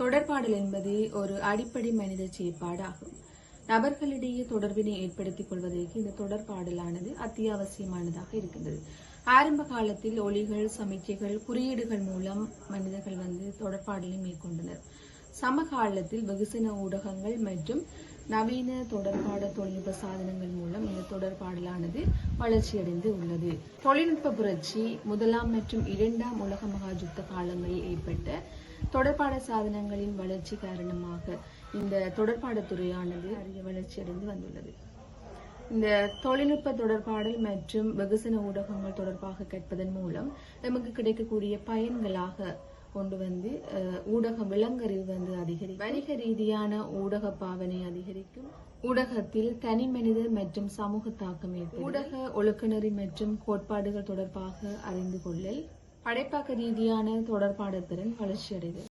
தொடர்பாடல் என்பது ஒரு அடிப்படை மனித செயற்பாடாகும். நபர்களிடையே தொடர்பினை ஏற்படுத்திக் கொள்வதற்கு இந்த தொடர்பாடலானது அத்தியாவசியமானதாக இருக்கின்றது. ஆரம்ப காலத்தில் ஒளிகள் சமிக்கைகள் குறியீடுகள் மூலம் மனிதர்கள் வந்து தொடர்பாடலை மேற்கொண்டனர். சமகாலத்தில் வெகுசன ஊடகங்கள் மற்றும் நவீன தொடர்பாட தொழில்நுட்ப சாதனங்கள் மூலம் இந்த தொடர்பாடலானது வளர்ச்சியடைந்து உள்ளது. தொழில்நுட்ப புரட்சி முதலாம் மற்றும் இரண்டாம் உலக மகாஜுத்த காலங்களில் ஏற்பட்ட தொடர்பாட சாதனங்களின் வளர்ச்சி காரணமாக இந்த தொடர்பாடத் துறையானது அரிய வளர்ச்சியடைந்து வந்துள்ளது. இந்த தொழில்நுட்ப தொடர்பாடல் மற்றும் வெகுசன ஊடகங்கள் தொடர்பாக கேட்பதன் மூலம் நமக்கு கிடைக்கக்கூடிய பயன்களாக கொண்டு வந்து ஊடக விலங்கறிவு வந்து அதிகரிக்கும். வணிக ரீதியான ஊடக பாவனை அதிகரிக்கும். ஊடகத்தில் தனி மனித மற்றும் சமூக தாக்கம் ஏற்படும். ஊடக ஒழுக்கநெறி மற்றும் கோட்பாடுகள் தொடர்பாக அறிந்து கொள்ளல். படைப்பாக்க ரீதியான தொடர்பாடத்திறன் வளர்ச்சியடைதல்.